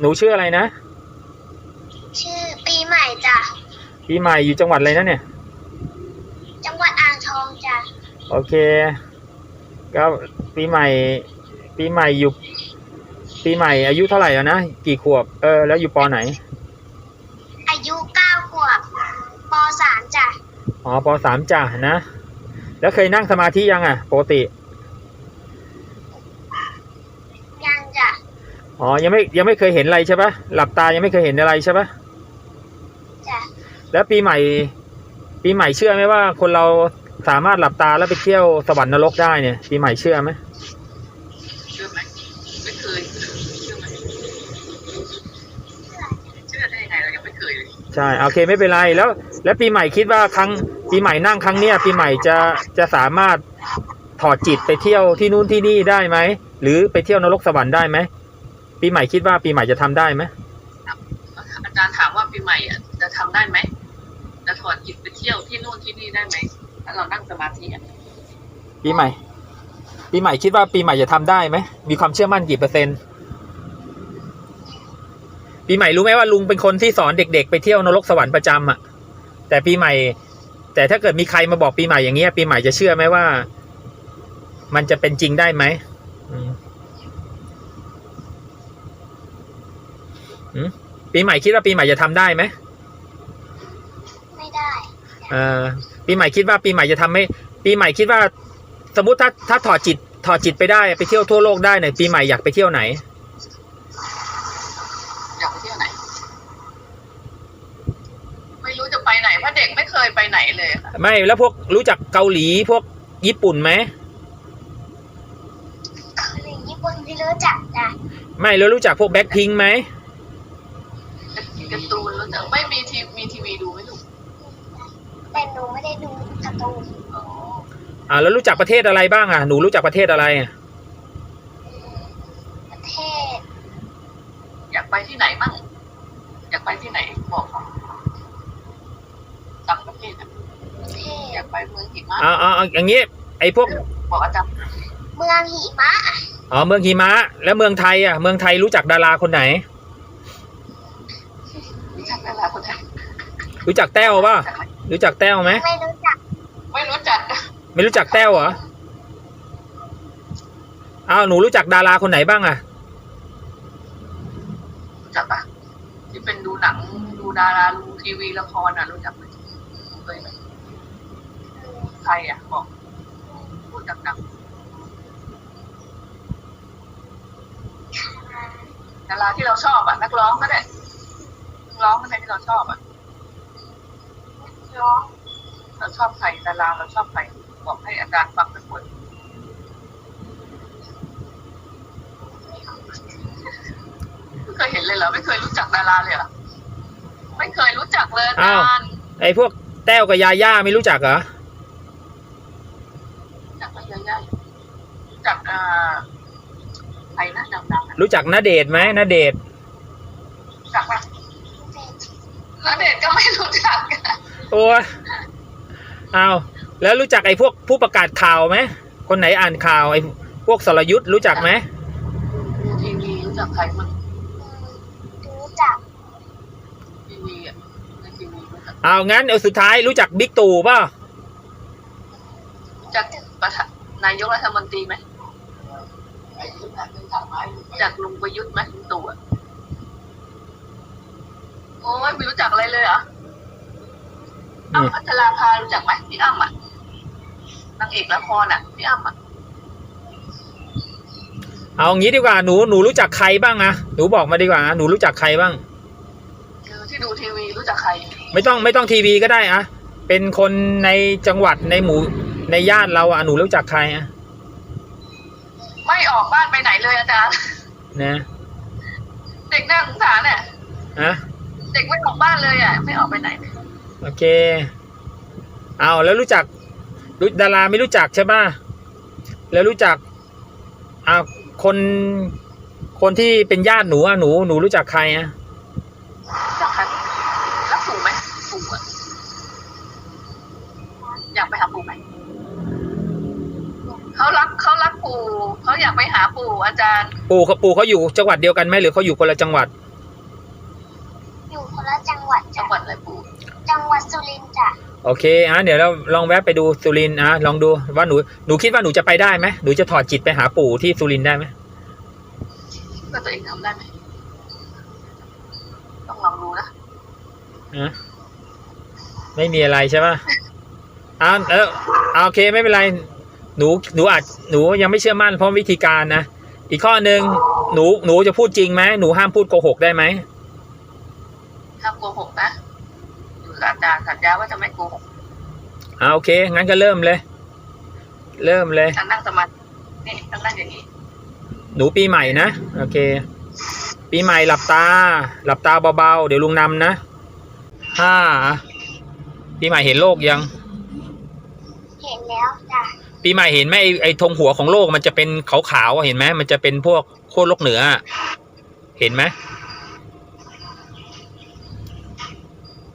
หนูชื่ออะไรนะ ชื่อปีใหม่จ้ะ ปีใหม่อยู่จังหวัดอะไรนะเนี่ย จังหวัดอ่างทองจ้ะ โอเค ก็ปีใหม่ ปีใหม่อยู่ ปีใหม่อายุเท่าไหร่แล้วนะ กี่ขวบ เออ แล้วอยู่ปอไหน อายุเก้าขวบปสามจ้ะ อ๋อปสามจ้ะนะ แล้วเคยนั่งสมาธิยังอะปกติ ยังจ้ะ อ๋อ ยังไม่ยังไม่เคยเห็นอะไรใช่ปะหลับตายังไม่เคยเห็นอะไรใช่ปะจ้ะแล้วปีใหม่ ปีใหม่เชื่อไหมว่า คนเราสามารถหลับตาแล้วไปเที่ยวสวรรค์นรกได้เนี่ย ปีใหม่เชื่อไหมเชื่อไหมไม่เคยเชื่อไหมเชื่อได้ยังไงเรายังไม่เคยเลยใช่โอเคไม่เป็นไรแล้ว แล้วปีใหม่คิดว่าครั้ง ปีใหม่นั่งครั้งเนี้ยปีใหม่จะจะสามารถถอดจิตไปเที่ยวที่นู่นที่นี่ได้ไหมหรือไปเที่ยวนรกสวรรค์ได้ไหม ปีใหม่คิดว่าปีใหม่จะทำได้ไหมอาจารย์ถามว่าปีใหม่อะจะทำได้ไหมจะถอดจิตไปเที่ยวที่นู่นที่นี่ได้ไหมถ้าเรานั่งสมาธิอะปีใหม่ ปีใหม่คิดว่าปีใหม่จะทำได้ไหมมีความเชื่อมั่นกี่เปอร์เซ็นต์ปีใหม่รู้ไหมว่าลุงเป็นคนที่สอนเด็ก ๆ ไปเที่ยวนรกสวรรค์ประจำอะ แต่ปีใหม่ แต่ถ้าเกิดมีใครมาบอกปีใหม่อย่างเงี้ย ปีใหม่จะเชื่อไหมว่า มันจะเป็นจริงได้ไหมอืมอืม ปีใหม่คิดว่าปีใหม่จะทำได้ไหมไม่ได้เออปีใหม่คิดว่าปีใหม่จะทำให้ปีใหม่คิดว่า สมมติถ้าถ้าถอดจิตถอดจิตไปได้ไปเที่ยวทั่วโลกได้เนี่ยปีใหม่อยากไปเที่ยวไหนอยากไปเที่ยวไหน ไม่รู้จะไปไหนเพราะเด็กไม่เคยไปไหนเลยค่ะไม่แล้วพวกรู้จักเกาหลีพวกญี่ปุ่นไหมเกาหลีญี่ปุ่นที่รู้จักจ้ะไม่แล้วรู้จักพวกแบ็คพิงไหม การ์ตูนรู้จักไม่มีทีมีทีวีดูไหมลูกแต่หนูไม่ได้ดูการ์ตูนอ๋ออ่าแล้วรู้จักประเทศอะไรบ้างอะหนูรู้จักประเทศอะไรอะประเทศอยากไปที่ไหนมั่งอยากไปที่ไหนบอกเขาต่างประเทศอะประเทอยาศกไปเมืองหิมะเอาเอาเอาอย่างงี้ไอ้พวกบอกอาจารย์เมืองหิมะอ๋อเมืองหิมะแล้วเมืองไทยอะเมืองไทยรู้จักดาราคนไหนรู้ จักดาราคนไหนรู้จักแต้วป่ะรู้จักแต้วไหมไม่รู้จัก ไม่รู้จัก ไม่รู้จักแต้วเหรออ้าวหนูรู้จักดาราคนไหนบ้างอะรู้จักปะที่เป็นดูหนังดูดาราดูทีวีละครอะรู้จักไหมเคยไหมใครอะบอกพูดดังๆดาราที่เราชอบอะนักร้องก็ได้นัก ร้องก็ได้ที่เราชอบอะร้องเราชอบใครดาราเราชอบใครบอกให้อาจารย์ฟังสักคนไม่เคยเห็นเลยเหรอไม่เคยรู้จักดาราเลยเหรอไม่เคยรู้จักเลยอาจารย์ไอ้พวกแต้วกับยาย่าไม่รู้จักเหรอรู้จักอะไรเยอะๆรู้จักอ่าใครนะดังๆอะรู้จักณเดชน์ไหมณเดชน์รู้จักปะแล้วเด็ก ก็ไม่รู้จักอะโอ้ยเอาแล้วรู้จักไอ้พวกผู้ประกาศข่าวไหมคนไหนอ่านข่าวไอ้พวกสรยุทธ์รู้จักไหมดูทีวีรู้จักใครมั้งรู้จักทีวีอะในทีวีรู้จักเอางั้นเอาสุดท้ายรู้จักบิ๊กตู่เปล่ารู้จักประธานนายกรัฐมนตรีไหมรู้จักลุงประยุทธ์ไหมลุงตู่อะ โอ้ยไม่รู้จักอะไรเลยเหรออ้ำพัชราภารู้จักไหมพี่อ้ำอะนางเอกละครอะพี่อ้ำอะเอางี้ดีกว่าหนูหนูรู้จักใครบ้างอะหนูบอกมาดีกว่าหนูรู้จักใครบ้างเออที่ดูทีวีรู้จักใคร ไม่ต้องไม่ต้องทีวีก็ได้อะเป็นคนในจังหวัดในหมู่ในย่านเราอะหนูรู้จักใครอะไม่ออกบ้านไปไหนเลยอาจารย์นะเด็กน่าสงสารเนี่ยอะ เด็กไม่ออกบ้านเลยอะ ไม่ออกไปไหนเลยโอเค เอาแล้วรู้จักรู้ดาราไม่รู้จักใช่ป่ะแล้วรู้จักอ่าคนคนที่เป็นญาติหนูอะหนูหนูรู้จักใครอะรู้จักใครรักปู่ไหมปู่อะอยากไปหาปู่ไหมเคเขารักเขารักปู่เขาอยากไปหาปู่อาจารย์ ปู่เขาปู่เขาอยู่จังหวัดเดียวกันไหมหรือเขาอยู่คนละจังหวัดอยู่คน ละจังหวัดจัจ้ะงหวัดอะไรปู่จังหวัดสุรินทร์จ้ะโอเคอะเดี๋ยวเราลองแวะไปดูสุรินทร์อะลองดูว่าหนูหนูคิดว่าหนูจะไปได้ไหมหนูจะถอดจิตไปหาปู่ที่สุรินทร์ได้ไหมว่าตัวเองทำได้ไหมต้องลองดูนะอะไม่มีอะไรใช่ปะอ่าเอออะโอเคไม่เป็นไรหนูหนูอาจหนูยังไม่เชื่อมั่นเพราะวิธีการนะอีกข้อหนึ่งหนูหนูจะพูดจริงไหมหนูห้ามพูดโกหกได้ไหม ห้ามโกหกนะอยู่กับอาจารย์สัญญาว่าจะไม่โกหกอ่าโอเค งั้นก็เริ่มเลย เริ่มเลยจะนั่งสมาธินี่ต้องนั่งอย่างนี้ หนูปีใหม่นะ โอเค ปีใหม่หลับตา หลับตาเบาๆ เดี๋ยวลุงนำนะห้าปีใหม่เห็นโลกยัง เห็นแล้วจ้ะปีใหม่เห็นไหมไอ้ไอ้ธงหัวของโลกมันจะเป็นขาวๆอะเห็นไหมมันจะเป็นพวกโคตรโลกเหนืออะเห็นไหม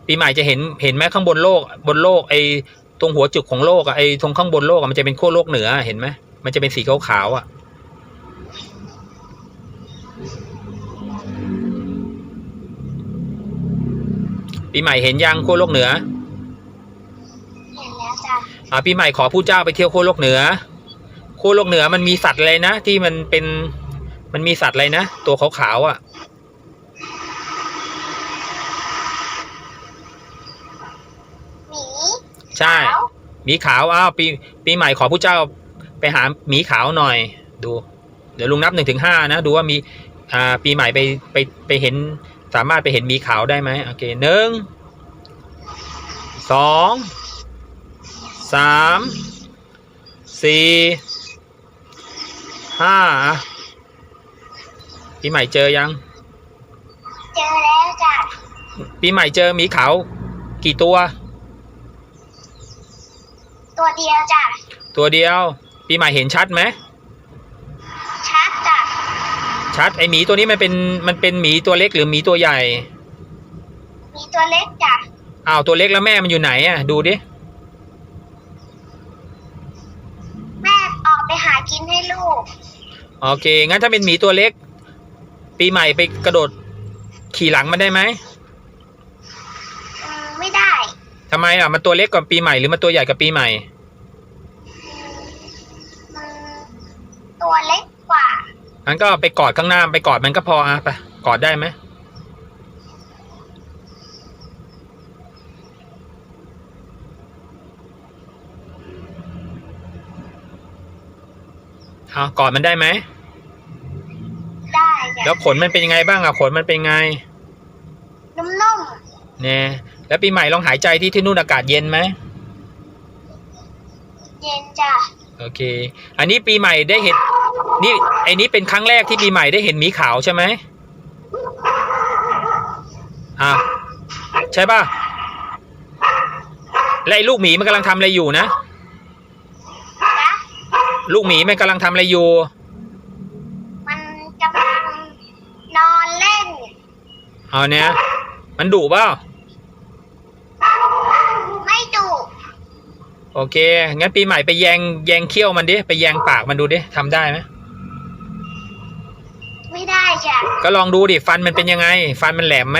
ปีใหม่จะเห็นเห็นไหมข้างบนโลกบนโลกไอ้ตรงหัวจุกของโลกอะไอ้ตรงข้างบนโลกอะมันจะเป็นโคตรโลกเหนือเห็นไหมมันจะเป็นสีขาวๆอะปีใหม่เห็นยังโคตรโลกเหนือเห็นแล้วจ้ะอ่าปีใหม่ขอผู้เจ้าไปเที่ยวโคโลกเหนือโคโลกเหนือมันมีสัตว์อะไรนะที่มันเป็นมันมีสัตว์อะไรนะตัวขาวๆอะ หมี ใช่ขาวหมีขาวอ้าวปีปีใหม่ขอผู้เจ้าไปหาหมีขาวหน่อย ดู เดี๋ยวลุงนับหนึ่งถึงห้านะ ดูว่ามีอ่าปีใหม่ไปไปไปเห็นสามารถไปเห็นหมีขาวได้ไหมโอเคหนึ่งสองสามสี่ห้าปีใหม่เจอยัง เจอแล้วจ้ะปีใหม่เจอหมีขาวกี่ตัว ตัวเดียวจ้ะตัวเดียว ปีใหม่เห็นชัดไหมชัดจ้ะชัดไอหมีตัวนี้มันเป็นมันเป็นหมีตัวเล็กหรือหมีตัวใหญ่มีตัวเล็กจ้ะอ้าวตัวเล็กแล้วแม่มันอยู่ไหนอะ ดูดิแม่ออกไปหากินให้ลูก โอเค งั้นถ้าเป็นหมีตัวเล็ก ปีใหม่ไปกระโดดขี่หลังมันได้ไหมอืมไม่ได้ ทำไมอะมันตัวเล็กกว่าปีใหม่หรือมันตัวใหญ่กว่าปีใหม่อืมตัวเล็กกว่างั้นก็ไปกอดข้างหน้าไปกอดมันก็พออะไปกอดได้ไหมเอากอดมันได้ไหมได้จ้ะแล้วขนมันเป็นยังไงบ้างอะขนมันเป็นไง นุ่มเนี่ย แล้วปีใหม่ลองหายใจที่ที่นู่นอากาศเย็นไหมๆเย็นจ้ะโอเค อันนี้ปีใหม่ได้เห็นนี่ไอ้นี้เป็นครั้งแรกที่ปีใหม่ได้เห็นหมีขาวใช่ไหมอ่าใช่ป่ะและไอ้ลูกหมีมันกำลังทำอะไรอยู่นะนะลูกหมีมันกำลังทำอะไรอยู่ มันกำลังนอนเล่นเอาเนี่ยมันดุเปล่า ไม่ดุ โอเค งั้นปีใหม่ไปแยงแยงเขี้ยวมันดิ ไปแยงปากมันดูดิทำได้ไหมไม่ได้จ้ะก็ลองดูดิ ฟันมันเป็นยังไง ฟันมันแหลมไหม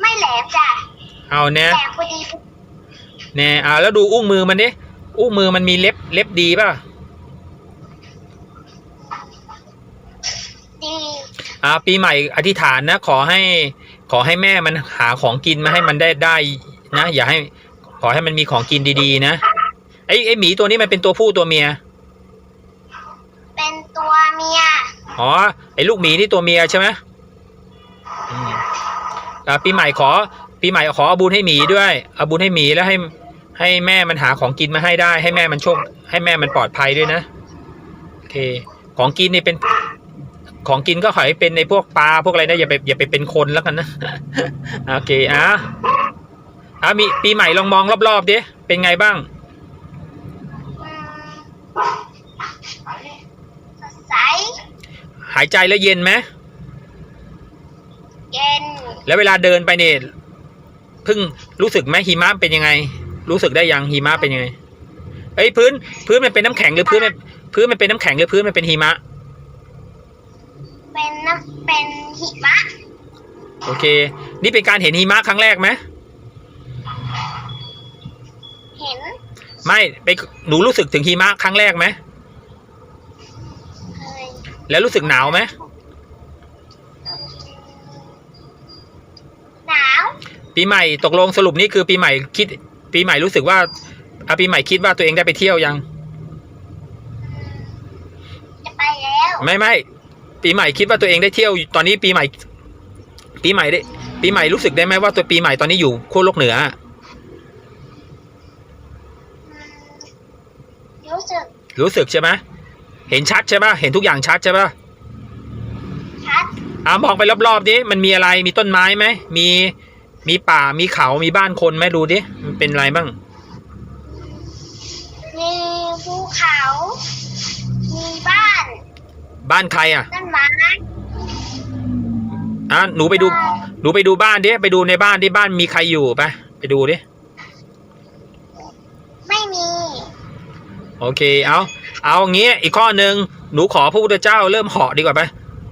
ไม่แหลมจ้ะเอาเนี่ยแหลมพอดีเนี่ยเอาแล้วดูอุ้งมือมันดิ อุ้งมือมันมีเล็บเล็บดีป่ะดีอ่าปีใหม่อธิษฐานนะ ขอให้ ขอให้แม่มันหาของกินมาให้มันได้ได้นะ อย่าให้ข อให้มันมีของกินดีๆ นะไอ้ไอ้หมีตัวนี้มันเป็นตัวผู้ตัวเมีย เป็นตัวเมีย อ๋อ ไอ้ลูกหมีนี่ตัวเมียใช่ไหมอืมอ่าปีใหม่ขอ ปีใหม่ขอเอาบุญให้หมีด้วยเอาบุญให้หมีแล้วให้ให้แม่มันหาของกินมาให้ได้ ให้แม่มันโชค ให้แม่มันปลอดภัยด้วยนะ โอเค ของกินนี่เป็นของกินก็ขอให้เป็นในพวกปลาพวกอะไรนะอย่าไปอย่าไปเป็นคนแล้วกันนะ โอเคอะ อะมีปีใหม่ลองมองรอบๆดิเป็นไงบ้างอืมสดใสหายใจแล้วเย็นไหมเย็นแล้วเวลาเดินไปเนี่ยเพิ่งรู้สึกไหมหิมะเป็นยังไง รู้สึกได้ยังหิมะเป็นยังไงเอ้ยพื้น พื้นมันเป็นน้ำแข็งหรือพื้นมันพื้นมันเป็นน้ำแข็งหรือพื้นมันเป็นหิมะ เป็นน้ำเป็นหิมะ โอเค นี่เป็นการเห็นหิมะครั้งแรกไหม เห็นไม่ไปหนูรู้สึกถึงหิมะครั้งแรกไหมเคยแล้วรู้สึกหนาวไหมหนาวปีใหม่ตกลงสรุปนี่คือปีใหม่คิด ปีใหม่รู้สึกว่าอาปีใหม่คิดว่าตัวเองได้ไปเที่ยวยัง จะไปแล้วไม่ไม่ปีใหม่คิดว่าตัวเองได้เที่ยว ตอนนี้ปีใหม่ ปีใหม่ได้ ปีใหม่รู้สึกได้ไหมว่าตัวปีใหม่ตอนนี้อยู่ขั้วโลกเหนืออืมรู้สึก รู้สึกใช่ไหมเห็นชัดใช่ปะเห็นทุกอย่างชัดใช่ปะชัดอ่ามองไปรอบๆดิมันมีอะไรมีต้นไม้ไหมมีมีป่ามีเขามีบ้านคนไหมดูดิมันเป็นอะไรบ้าง มีภูเขา มีบ้าน บ้านใครอะต้นไม้อะหนูไปดูหนูไปดูบ้านดิไปดูในบ้านที่บ้านมีใครอยู่ไปไปดูดิ ไม่มี โอเค เอาเอางี้ยอีกข้อหนึ่งหนูขอพระพุทธเจ้าเริ่มเหาะดีกว่าไป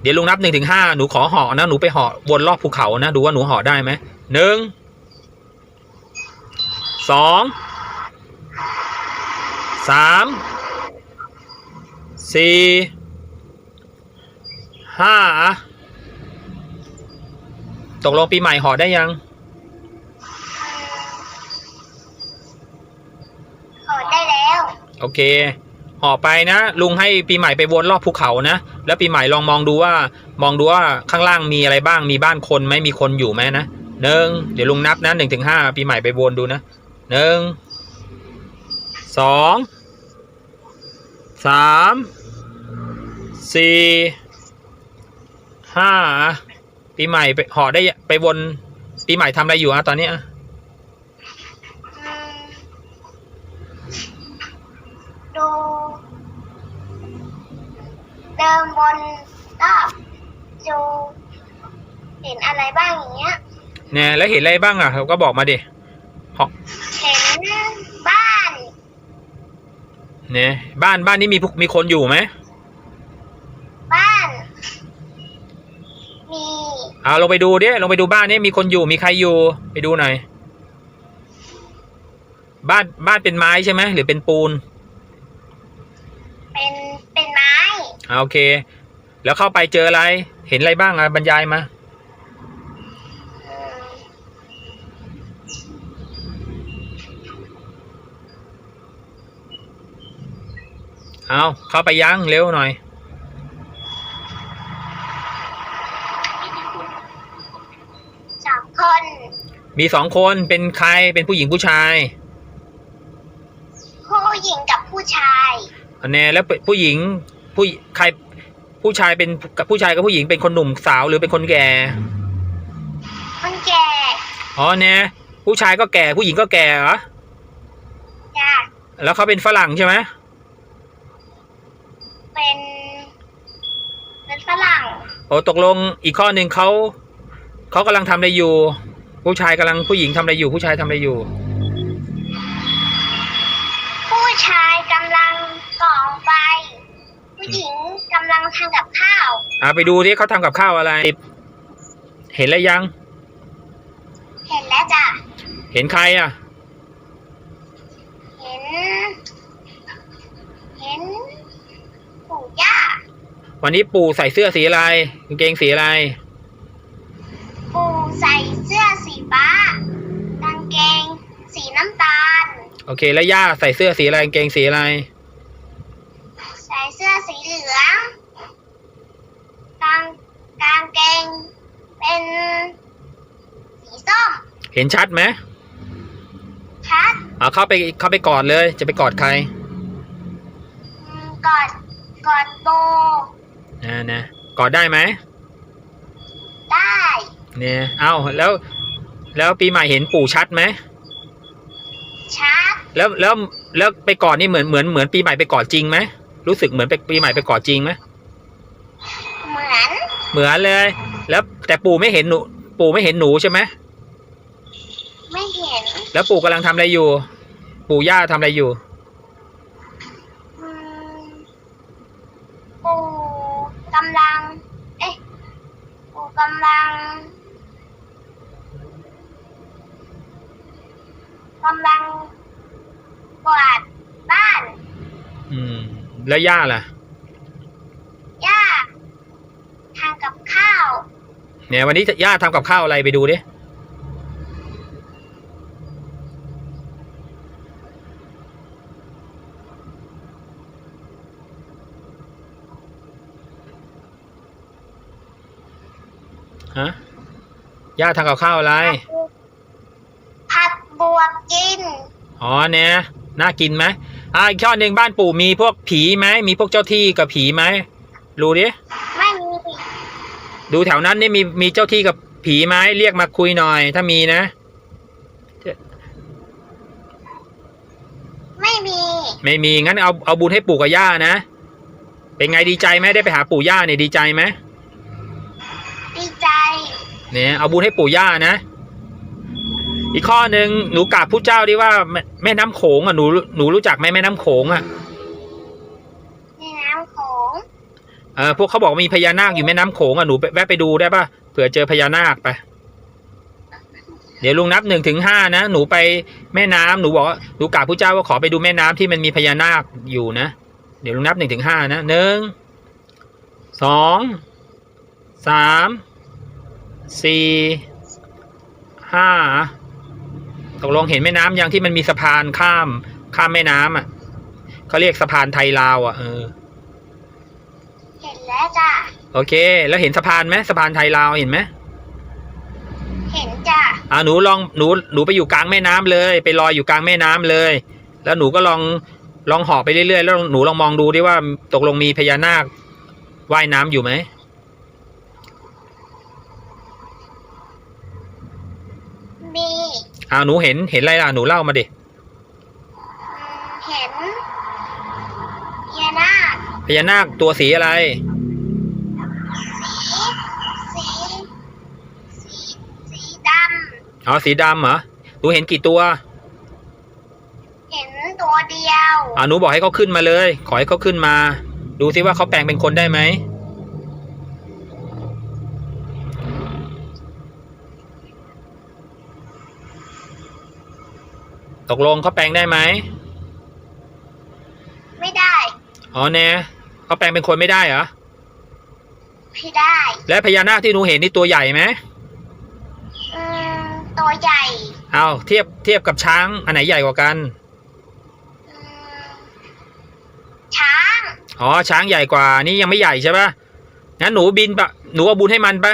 เดี๋ยวลุงนับหนึ่งถึงห้าหนูขอเหาะนะ หนูไปเหาะวนรอบภูเขานะ ดูว่าหนูเหาะได้ไหมหนึ่งสองสามสี่ห้าตกลงปีใหม่เหาะได้ยัง ขอได้แล้ว โอเคห่อไปนะ ลุงให้ปีใหม่ไปวนรอบภูเขานะ แล้วปีใหม่ลองมองดูว่า มองดูว่าข้างล่างมีอะไรบ้างมีบ้านคนไหมมีคนอยู่ไหมนะหนึ่งเดี๋ยวลุงนับนะหนึ่งถึงห้าปีใหม่ไปวนดูนะหนึ่งสองสามสี่ห้าปีใหม่ไปห่อได้ไปวนปีใหม่ทำอะไรอยู่อะตอนนี้อะ เดินบนรอบดูเห็นอะไรบ้างอย่างเงี้ย เนี่ยแล้วเห็นอะไรบ้างอะเขาก็บอกมาดิเหาะเห็นบ้านเนี่ยบ้านบ้านนี้มีผู้มีคนอยู่ไหมบ้าน มีเอาลงไปดูดิลงไปดูบ้านนี้มีคนอยู่มีใครอยู่ ไปดูหน่อยบ้านบ้านเป็นไม้ใช่ไหมหรือเป็นปูนเป็น โอเค แล้วเข้าไปเจออะไร เห็นอะไรบ้างอะบรรยายมาอืมเอาเข้าไปยังเร็วหน่อยมีกี่คนสองคน มีสองคนเป็นใครเป็นผู้หญิงผู้ชาย ผู้หญิงกับผู้ชายอันแน่แล้วผู้หญิง ผู้ใครผู้ชายเป็นกับผู้ชายกับผู้หญิงเป็นคนหนุ่มสาวหรือเป็นคนแก่ คนแก่อ๋อเนี่ยผู้ชายก็แก่ผู้หญิงก็แก่เหรอจ้ะแล้วเขาเป็นฝรั่งใช่ไหมเป็นเป็นฝรั่งโอ้ตกลงอีกข้อหนึ่งเขาเขากำลังทำอะไรอยู่ ผู้ชายกำลังผู้หญิงทำอะไรอยู่ ผู้ชายทำอะไรอยู่ ผู้ชายกำลังก่อไฟ ผู้หญิงกำลังทำกับข้าวอ่าไปดูที่เขาทำกับข้าวอะไร เห็นแล้วยัง เห็นแล้วจ้ะเห็นใครอะ เห็น เห็นปู่ย่าวันนี้ปู่ใส่เสื้อสีอะไรกางเกงสีอะไร ปู่ใส่เสื้อสีฟ้ากางเกงสีน้ำตาล โอเค แล้วย่าใส่เสื้อสีอะไรกางเกงสีอะไรใส่เสื้อสีเหลืองกางกางเกงเป็นสีส้มเห็นชัดไหมชัดเอาเข้าไปเข้าไปกอดเลย จะไปกอดใครอืมกอดกอดโบนะนะกอดได้ไหมได้เนี่ยเอาแล้ว แล้วปีใหม่เห็นปู่ชัดไหมชัด แล้วแล้วแล้วไปกอดนี่เหมือนเหมือนเหมือนปีใหม่ไปกอดจริงไหม รู้สึกเหมือนไปปีใหม่ไปก่อจริงไหมเหมือนเหมือนเลย แล้วแต่ปู่ไม่เห็นหนู ปู่ไม่เห็นหนูใช่ไหมไม่เห็นแล้วปู่กำลังทำอะไรอยู่ ปู่ย่าทำอะไรอยู่ปู่กำลัง เอ๊ะปู่กำลังกำลังกวาดบ้าน อืม แล้วย่าล่ะ ย่าทำกับข้าว เนี่ยวันนี้ย่าทำกับข้าวอะไรไปดูดิฮะย่าทำกับข้าวอะไร ผัดบวบกิน อ๋อเนี่ยน่ากินไหม อ่าอีกข้อหนึ่งบ้านปู่มีพวกผีไหมมีพวกเจ้าที่กับผีไหมรู้ดิไม่มีดูแถวนั้นนี่มีมีเจ้าที่กับผีไหมเรียกมาคุยหน่อย ถ้ามีนะ ไม่มี ไม่มีงั้นเอาเอาบุญให้ปู่กับย่านะ เป็นไงดีใจไหมได้ไปหาปู่ย่าเนี่ยดีใจไหมดีใจ เนี่ยเอาบุญให้ปู่ย่านะ อีกข้อหนึ่งหนูกราบผู้เจ้าดิว่าแม่แม่น้ำโขงอะหนูหนูรู้จักไหมแม่น้ำโขงอะในน้ำโขงเออพวกเขาบอกว่ามีพญานาคอยู่แม่น้ำโขงอะหนูไปแวะไปดูได้ปะเผื่อเจอพญานาคไป เดี๋ยวลุงนับหนึ่งถึงห้านะหนูไปแม่น้ำหนูบอกว่าหนูกราบผู้เจ้าว่าขอไปดูแม่น้ำที่มันมีพญานาคอยู่นะเดี๋ยวลุงนับหนึ่งถึงห้านะหนึ่งสองสามสี่ห้า ตกลงเห็นแม่น้ำยังที่มันมีสะพานข้าม ข้ามแม่น้ำอะเขาเรียกสะพานไทยลาวอะเออเห็นแล้วจ้ะโอเค แล้วเห็นสะพานไหมสะพานไทยลาวเห็นไหมเห็นจ้ะอ่าหนูลองหนูหนูไปอยู่กลางแม่น้ำเลย ไปลอยอยู่กลางแม่น้ำเลย แล้วหนูก็ลองลองเหาะไปเรื่อยๆแล้วหนูลองมองดูดิว่าตกลงมีพญานาคว่ายน้ำอยู่ไหมมี อ่าหนูเห็นเห็นอะไรล่ะหนูเล่ามาดิอืมเห็นยานาคพญานาคตัวสีอะไรสีสีสีดอ๋อสีดำเหรอหนูเห็นกี่ตัวำเห็นตัวเดียว อ่าหนูบอกให้เขาขึ้นมาเลย ขอให้เขาขึ้นมา ดูซิว่าเขาแปลงเป็นคนได้ไหม กลงเขาแปลงได้ไหมไม่ได้อ๋อแน่เขาแปลงเป็นคนไม่ได้เหรอไม่ได้ และพญานาคที่หนูเห็นนี่ตัวใหญ่ไหมอืมตัวใหญ่เอาเทียบเทียบกับช้างอันไหนใหญ่กว่ากันอืมช้างอ๋อช้างใหญ่กว่านี่ยังไม่ใหญ่ใช่ปะงั้นหนูบินปะหนูเอาบุญให้มันปะ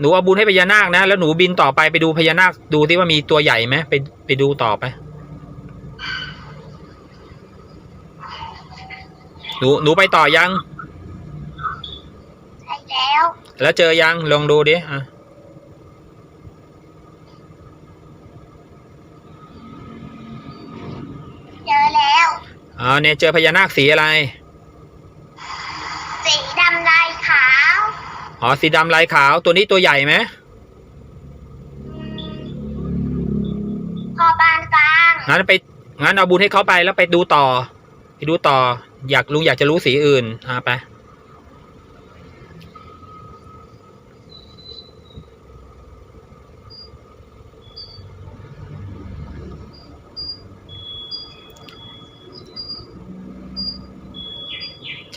หนูเอาบุญให้พญานาคนะ แล้วหนูบินต่อไปไปดูพญานาคดูที่ว่ามีตัวใหญ่ไหมไปไปดูต่อไป หนูหนูไปต่อยังใช่แล้ว แล้วเจอยังลองดูดิอะเจอแล้วอ๋อเนี่ยเจอพญานาคสีอะไร สีดำลายขาวอ๋อสีดำลายขาวตัวนี้ตัวใหญ่ไหมพอบานกลางงั้นไปงั้นเอาบุญให้เขาไปแล้วไปดูต่อ ไปดูต่อ อยากลุงอยากจะรู้สีอื่นอ่าไป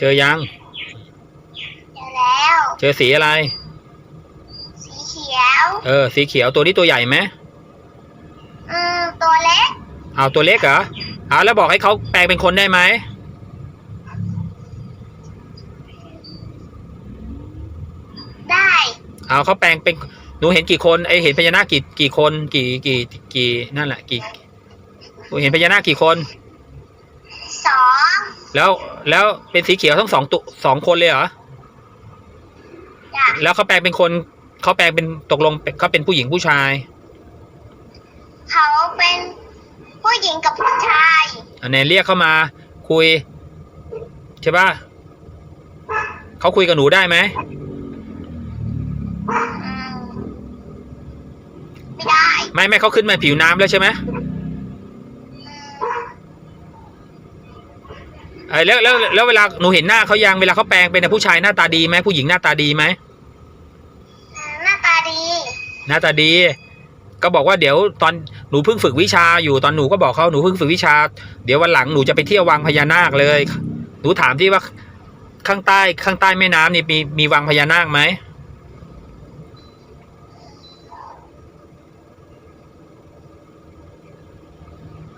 เจอยัง เจอแล้ว เจอสีอะไร สีเขียว เออ สีเขียวตัวนี้ตัวใหญ่ไหมอืมตัวเล็ก เอาตัวเล็กเหรอเอาแล้วบอกให้เขาแปลงเป็นคนได้ไหม ได้ เอาเขาแปลงเป็นหนูเห็นกี่คนไอยเห็นพญานาคกี่กี่คน กี่กี่กี่นั่นแหละกี่หนูเห็นพญานาคกี่คนสองแล้วแล้วเป็นสีเขียวทั้งสองตัวสองคนเลยเหรอจ้ะแล้วเขาแปลงเป็นคนเขาแปลงเป็นตกลงเขาเป็นผู้หญิงผู้ชายเขาเป็นผู้หญิงกับผู้ชายอันนี้เรียกเข้ามาคุยใช่ป่ะเขาคุยกับหนูได้ไหม อืม ไม่ได้ ไม่ไม่เขาขึ้นมาผิวน้ำแล้วใช่ไหมอืมเออแล้วแล้วแล้วเวลาหนูเห็นหน้าเขายังเวลาเขาแปลงเป็นผู้ชายหน้าตาดีไหมผู้หญิงหน้าตาดีไหมหน้หน้าตาดี ก็บอกว่าเดี๋ยวตอนหนูเพิ่งฝึกวิชาอยู่ตอนหนูก็บอกเขาหนูเพิ่งฝึกวิชา เดี๋ยววันหลังหนูจะไปเที่ยววังพญานาคเลย หนูถามที่ว่าข้างใต้ข้างใต้แม่น้ำนี่มีมีวังพญานาคไหม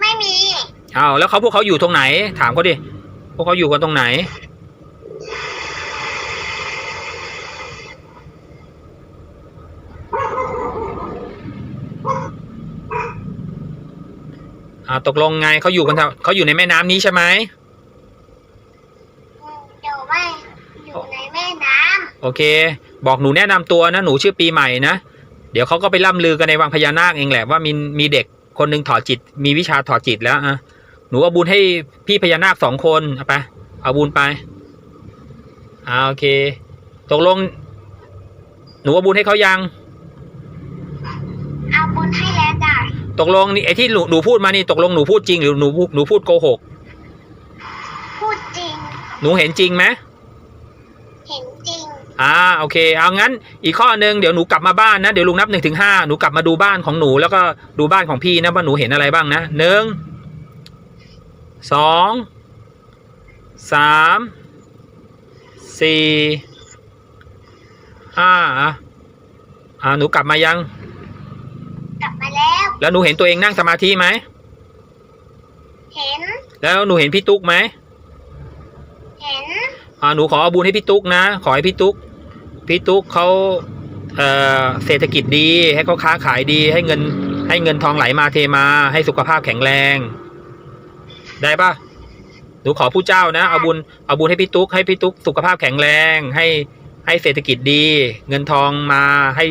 ไม่มี อ้าวแล้วเขาพวกเขาอยู่ตรงไหน ถามเขาดิพวกเขาอยู่กันตรงไหน อ่าตกลงไงเขาอยู่กันแถวเขาอยู่ในแม่น้ำนี้ใช่ไหมอืมเดี๋ยวไม่อยู่ในแม่น้โอเค บอกหนูแนะนำตัวนะ หนูชื่อปีใหม่นะ เดี๋ยวเขาก็ไปล่ำลือกันในวังพญานาคเองแหละว่ามีมีเด็กคนหนึ่งถอดจิต มีวิชาถอดจิตแล้วอะ หนูเอาบุญให้พี่พญานาคสองคนเอาไปเอาบุญไปอ่าโอเค ตกลง หนูเอาบุญให้เขายังำเอาบุญให้แล้วจ้ะตกลงนี่ไอ้ที่หนูหนูพูดมานี่ตกลงหนูพูดจริงหรือหนูพูดหนูพูดโกหก พูดจริง หนูเห็นจริงไหมเห็นจริง อ่าโอเค เอางั้น อีกข้อหนึ่งเดี๋ยวหนูกลับมาบ้านนะเดี๋ยวลุงนับหนึ่งถึงห้าหนูกลับมาดูบ้านของหนูแล้วก็ดูบ้านของพี่นะว่าหนูเห็นอะไรบ้างนะหนึ่ง สองสามสี่ห้าอะอ่าหนูกลับมายัง กลับมาแล้ว แล้วหนูเห็นตัวเองนั่งสมาธิไหม เห็น แล้วหนูเห็นพี่ตุ๊กไหมเห็น อ่าหนูขอเอาบุญให้พี่ตุ๊กนะ ขอให้พี่ตุ๊ก พี่ตุ๊กเขาเอ่อเศรษฐกิจดี ให้เขาค้าขายดี ให้เงิน ให้เงินทองไหลมาเทมา ให้สุขภาพแข็งแรง ได้ปะหนูขอผู้เจ้านะ เอาบุญเอาบุญให้พี่ตุ๊กให้พี่ตุ๊กสุขภาพแข็งแรง ให้ให้เศรษฐกิจดี เงินทองมาให้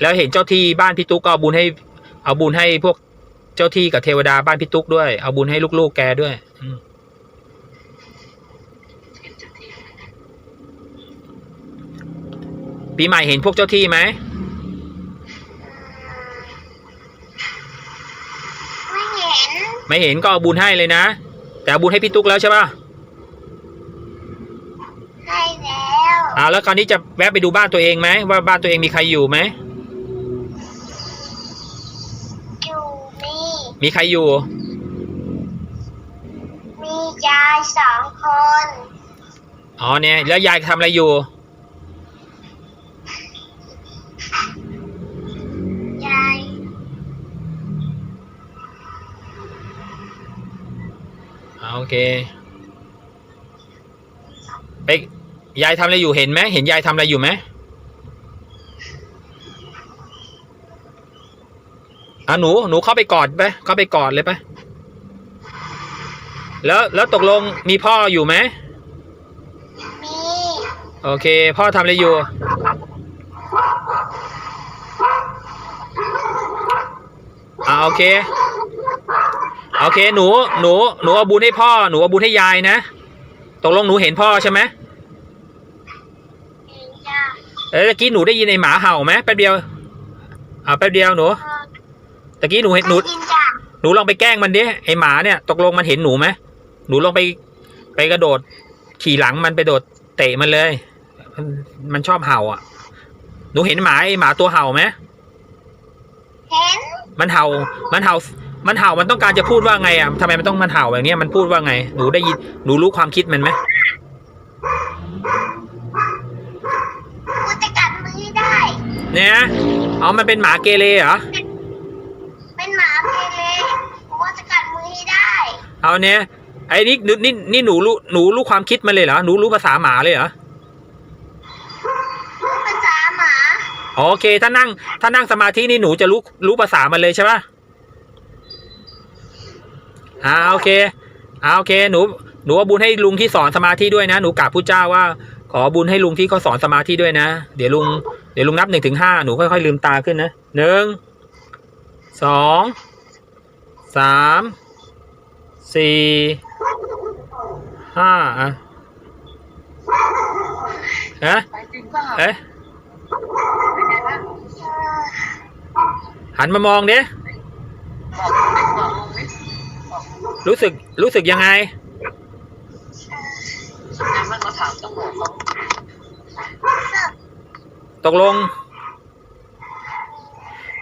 แล้วเห็นเจ้าที่บ้านพี่ตุ๊กก็เอาบุญให้ เอาบุญให้พวกเจ้าที่กับเทวดาบ้านพี่ตุ๊กด้วย เอาบุญให้ลูกๆแกด้วยปีใหม่เห็นพวกเจ้าที่ไหมเห็น ไม่เห็นก็เอาบุญให้เลยนะ แต่เอาบุญให้พี่ตุ๊กแล้วใช่ป่ะให้แล้วอ่าแล้วคราวนี้จะแวะไปดูบ้านตัวเองไหมว่าบ้านตัวเองมีใครอยู่ไหมอยู่มีมีใครอยู่ มียายสองคนอ๋อเนี่ยแล้วยายทำอะไรอยู่ยาย อ่า โอเคไปยายทำอะไรอยู่เห็นไหมเห็นยายทำอะไรอยู่ไหมอะหนูหนูเข้าไปกอดไปเข้าไปกอดเลยไปแล้วแล้วตกลงมีพ่ออยู่ไหมมีโอเค พ่อทำอะไรอยู่ อ่าโอเค โอเคหนูหนูหนูเอาบุญให้พ่อหนูเอาบุญให้ยายนะตกลงหนูเห็นพ่อใช่ไหมมีจ้าเอ้ยตะกี้หนูได้ยินไอ้หมาเห่าไหมแป๊บเดียวอ่าแป๊บเดียวหนูตะกี้หนูเห็นหนูได้ยินจ้ะหนูลองไปแกล้งมันดิไอ้หมาเนี่ย ตกลงมันเห็นหนูไหมหนูลองไปไปกระโดด ขี่หลังมันไปโดดเตะมันเลย มันมันชอบเห่าอะ หนูเห็นหมาไอ้หมาตัวเห่าไหมเห็นมันเห่ามันเห่า มันเห่ามันต้องการจะพูดว่าไงอะทำไมมันต้องมันเห่าแบบเนี้ยมันพูดว่าไง หนูได้ยินหนูรู้ความคิดมันไหมกูจะกัดมือให้ได้ เนี่ยเอามันเป็นหมาเกเรเหรอ เป็นหมาเพเลกูว่าจะกัดมือให้ได้ เอาเนี่ยไอ้นี่นี่นี่นี่หนูรู้หนูรู้ความคิดมันเลยเหรอ หนูรู้ภาษาหมาเลยเหรอรู้ภาษาหมาอ๋อโอเค ถ้านั่ง ถ้านั่งสมาธินี่หนูจะรู้รู้ภาษามันเลยใช่ปะ อ่าโอเคอ่าโอเค หนูหนูเอาบุญให้ลุงที่สอนสมาธิด้วยนะ หนูกราบพุทธเจ้าว่า ขอบุญให้ลุงที่เขาสอนสมาธิด้วยนะ เดี๋ยวลุงเดี๋ยวลุงนับหนึ่งถึงห้าหนูค่อยๆลืมตาขึ้นนะหนึ่งสองสามสี่ห้าอะเอ๊ะไปจริงเปล่าเอ๊ะเป็นไงบ้างเออหันมามองดิ รู้สึกรู้สึกยังไงงั้นมันมาถามตำรวจเขาตกลง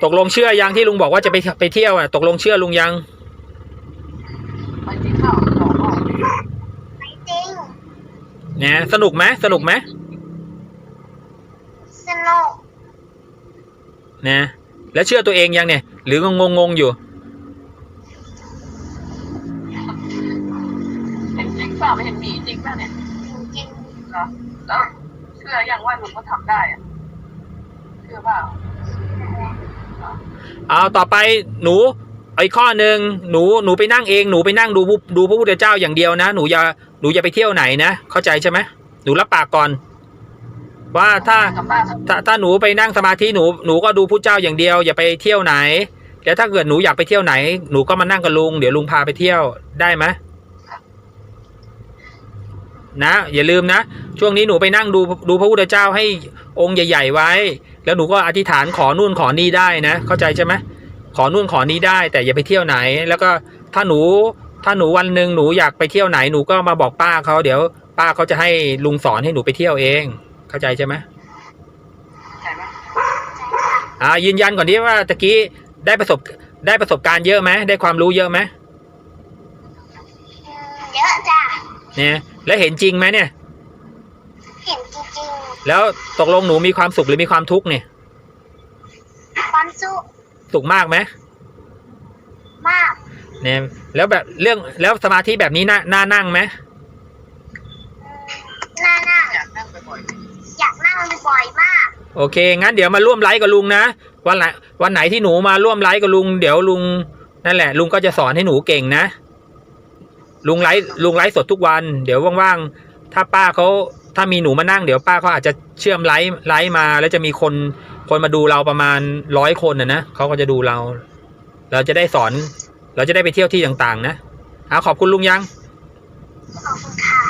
ตกลงเชื่อยังที่ลุงบอกว่าจะไปไปเที่ยวอะ ตกลงเชื่อลุงยังไปกินข้าวบอกว่าไม่จริงเนี่ยสนุกไหมสนุกไหมสนุกนะแล้วเชื่อตัวเองยังเนี่ย หรืองงงๆอยู่ เห็นจริงเป ล่าไม่เห็นหมีจริงป่ะเนี่ยจริงเหรอแล้วเชื่อยังว่าลุงก็ทำได้อะเชื่อเปล่าเอาต่อไปหนูไอ้ข้อหนึ่งหนูหนูไปนั่งเองหนูไปนั่งดูผู้ดูพระพุทธเจ้าอย่างเดียวนะ หนูอย่าหนูอย่าไปเที่ยวไหนนะเข้าใจใช่ไหมหนูรับปากก่อน ว่าถ้ากับบ้านถ้าถ้าหนูไปนั่งสมาธิหนูหนูก็ดูพุทธเจ้าอย่างเดียว อย่าไปเที่ยวไหนแล้วถ้าเกิดหนูอยากไปเที่ยวไหน หนูก็มานั่งกับลุงเดี๋ยวลุงพาไปเที่ยวได้ไหม นะ อย่าลืมนะ ช่วงนี้หนูไปนั่งดูดูพระพุทธเจ้าให้องค์ใหญ่ ๆ ไว้ แล้วหนูก็อธิษฐานขอนู่นขอนี่ได้นะ เข้าใจใช่ไหมขอนู่นขอนี่ได้ แต่อย่าไปเที่ยวไหน แล้วก็ถ้าหนูถ้าหนูวันหนึ่งหนูอยากไปเที่ยวไหนหนูก็มาบอกป้าเขาเดี๋ยว ป้าเขาจะให้ลุงสอนให้หนูไปเที่ยวเอง เข้าใจใช่ไหมใช่ไหมอ่ายืนยันก่อนที่ว่าตะกี้ได้ประสบได้ประสบการณ์เยอะไหมได้ความรู้เยอะไหมอืมเยอะจ้ะเนี่ย แล้วเห็นจริงไหมเนี่ย เห็นจริงแล้วตกลงหนูมีความสุขหรือมีความทุกข์เนี่ย ๆความสุขสุขมากไหมมากเนี่ยแล้วแบบเรื่องแล้วสมาธิแบบนี้น่าน่านั่งไหมอืมน่านั่งอยากนั่งบ่อยอยากนั่งบ่อยๆมากโอเค งั้นเดี๋ยวมาร่วมไลฟ์กับลุงนะวันไหนวันไหนที่หนูมาร่วมไลฟ์กับลุง เดี๋ยวลุงนั่นแหละ ลุงก็จะสอนให้หนูเก่งนะ ลุงไลฟ์ลุงไลฟ์สดทุกวัน เดี๋ยวว่างๆ ถ้าป้าเขาถ้ามีหนูมานั่งเดี๋ยวป้าเขาอาจจะเชื่อมไลฟ์ไลฟ์มา แล้วจะมีคนคนมาดูเราประมาณร้อยคนนะนะเขาก็จะดูเรา เราจะได้สอน เราจะได้ไปเที่ยวที่ต่างๆ นะเอาขอบคุณลุงยังขอบคุณค่ะ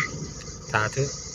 สาธุ